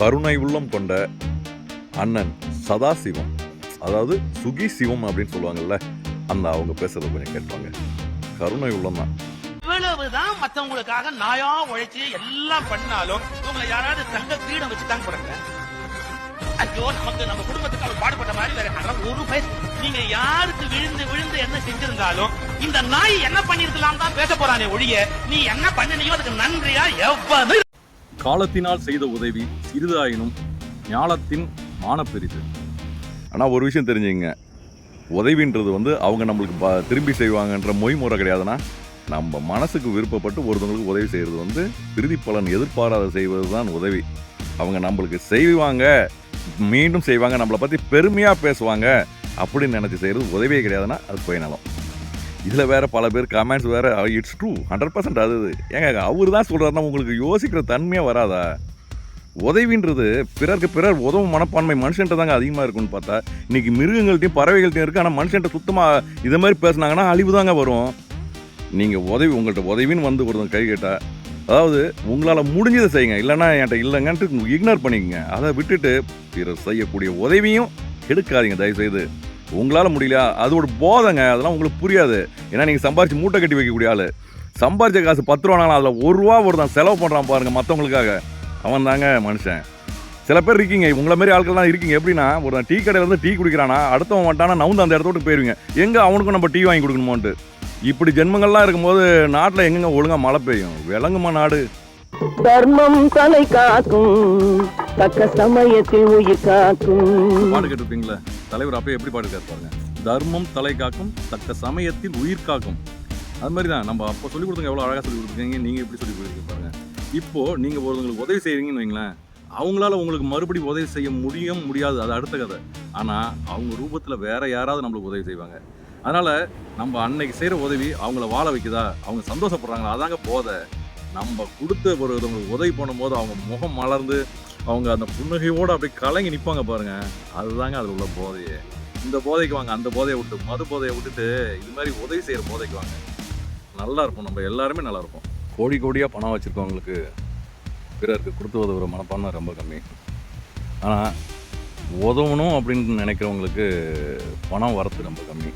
கருணை உள்ளம் கொண்ட அண்ணன் சதாசிவம். அதாவது சுகி சிவம் அப்படின்னு சொல்லுவாங்கல்ல அந்த அவங்க பேசுறத கொஞ்சம் கேட்பாங்க. கருணை உள்ளம் தான் இவ்வளவுதான் மத்தவங்களுக்காக நாயா உழைச்சி எல்லாம் பண்ணாலும் உங்களை யாராவது தங்க கிரீடம் வச்சு தாங்க போறாங்க. ஐயோ நமக்கு நம்ம குடும்பத்துக்கு அவர் பாடுபட்ட மாதிரி வேற யாராவது ஒரு பைசா. நீங்க யாருக்கு விழுந்து விழுந்து என்ன செஞ்சிருந்தாலும் இந்த நாய் என்ன பண்ணிருக்கலாம் தான் பேச போறானே ஒழிய நீ என்ன பண்ணினியோ அதுக்கு நன்றியா எவ்வளவு காலத்தினால் செய்த உதவி சிறிதாயினும் ஞானத்தின் மானப்பெரிது. ஆனால் ஒரு விஷயம் தெரிஞ்சுங்க. உதவின்றது வந்து அவங்க நம்மளுக்கு ப திரும்பி செய்வாங்கன்ற மொய்முறை கிடையாதுன்னா நம்ம மனசுக்கு விருப்பப்பட்டு ஒருத்தவங்களுக்கு உதவி செய்கிறது வந்து பிரிதி பலன் எதிர்பாராத செய்வது தான் உதவி. அவங்க நம்மளுக்கு செய்வாங்க மீண்டும் செய்வாங்க நம்மளை பற்றி பெருமையாக பேசுவாங்க அப்படின்னு நினச்சி செய்கிறது உதவியே கிடையாதுன்னா அது போயினாலும் இதில் வேறு பல பேர் கமெண்ட்ஸ் வேறு இட்ஸ் ட்ரூ ஹண்ட்ரட் பர்சன்ட் அது ஏங்க அவர் தான் சொல்கிறாருன்னா உங்களுக்கு யோசிக்கிற தன்மையாக வராதா? உதவின்றது பிறருக்கு பிறர் உதவும் மனப்பான்மை மனுஷன்ட்ட தாங்க அதிகமாக இருக்கும்னு பார்த்தா இன்றைக்கி மிருகங்கள்ட்டையும் பறவைகள்ட்டையும் இருக்குது ஆனால் மனுஷன்ட்ட சுத்தமாக இது மாதிரி பேசுனாங்கன்னா அழிவு தாங்க வரும். நீங்கள் உதவி உங்கள்கிட்ட உதவின்னு வந்து ஒருத்தன் கை கேட்டால் அதாவது உங்களால் முடிஞ்சதை செய்யுங்க இல்லைன்னா என்கிட்ட இல்லைங்கன்ட்டு இக்னோர் பண்ணிக்கங்க. அதை விட்டுட்டு பிறர் செய்யக்கூடிய உதவியும் எடுக்காதீங்க தயவுசெய்து. உங்களால் முடியலையா அது ஒரு போதைங்க. அதெல்லாம் உங்களுக்கு புரியாது. ஏன்னா நீங்கள் சம்பாரித்து மூட்டை கட்டி வைக்கக்கூடிய ஆள். சம்பாரித்த காசு பத்து ரூபானாலும் அதில் ஒரு ரூபா ஒருத்தன் செலவு பண்ணுறான் பாருங்கள் மற்றவங்களுக்காக அவன் தாங்க மனுஷன். சில பேர் இருக்கீங்க. உங்களை மாதிரி ஆட்கள்லாம் இருக்கீங்க. எப்படின்னா ஒரு டீ கடையிலேருந்து டீ குடிக்கிறானா அடுத்தவன் வந்துட்டானா நவுந்து அந்த இடத்த விட்டு போயிருவீங்க. எங்கே அவனுக்கும் நம்ம டீ வாங்கி கொடுக்கணுமோன்ட்டு. இப்படி ஜென்மங்கள்லாம் இருக்கும்போது நாட்டில் எங்கெங்க ஒழுங்காக மழை பெய்யும்? விளங்குமா நாடு? தர்மம் தலை காக்கும். தக்க சமயத்தில் உயிர் காக்கும். பாட்டு கேட்டிருப்பீங்களே தலைவர் அப்பயே எப்படி பாட்டு கேட்பாங்க தர்மம் தலை காக்கும் தக்க சமயத்தில் உயிர் காக்கும். அது மாதிரி தான் நம்ம அப்போ சொல்லி கொடுத்தவங்க எவ்வளோ அழகாக சொல்லி கொடுத்துருக்கீங்க நீங்கள் எப்படி சொல்லி கொடுத்துருக்கீங்க பாருங்க. இப்போது நீங்கள் ஒருத்தவங்களுக்கு உதவி செய்கிறீங்கன்னு வைங்களேன் அவங்களால உங்களுக்கு மறுபடி உதவி செய்ய முடியும் முடியாது அது அடுத்த கதை. ஆனால் அவங்க ரூபத்தில் வேற யாராவது நம்மளுக்கு உதவி செய்வாங்க. அதனால் நம்ம அன்னைக்கு செய்கிற உதவி அவங்கள வாழ வைக்குதா? அவங்க சந்தோஷப்படுறாங்களா? அதாங்க போதை. நம்ம கொடுத்த ஒருத்தவங்களுக்கு உதவி பண்ணும்போது அவங்க முகம் மலர்ந்து அவங்க அந்த புன்னகையோடு அப்படியே கலங்கி நிற்பாங்க பாருங்கள் அதுதாங்க அதில் உள்ள போதையே. இந்த போதைக்கு வாங்க அந்த போதையை விட்டு மது போதையை விட்டுட்டு இது மாதிரி உதவி செய்கிற போதைக்கு வாங்க. நல்லா இருப்போம் நம்ம எல்லாருமே நல்லா இருப்போம். கோடி கோடியாக பணம் வச்சுருக்கவங்களுக்கு பிறருக்கு கொடுத்து உதவுற மனப்பான்மை ரொம்ப கம்மி. ஆனால் உதவணும் அப்படின்னு நினைக்கிறவங்களுக்கு பணம் வரத்து ரொம்ப கம்மி.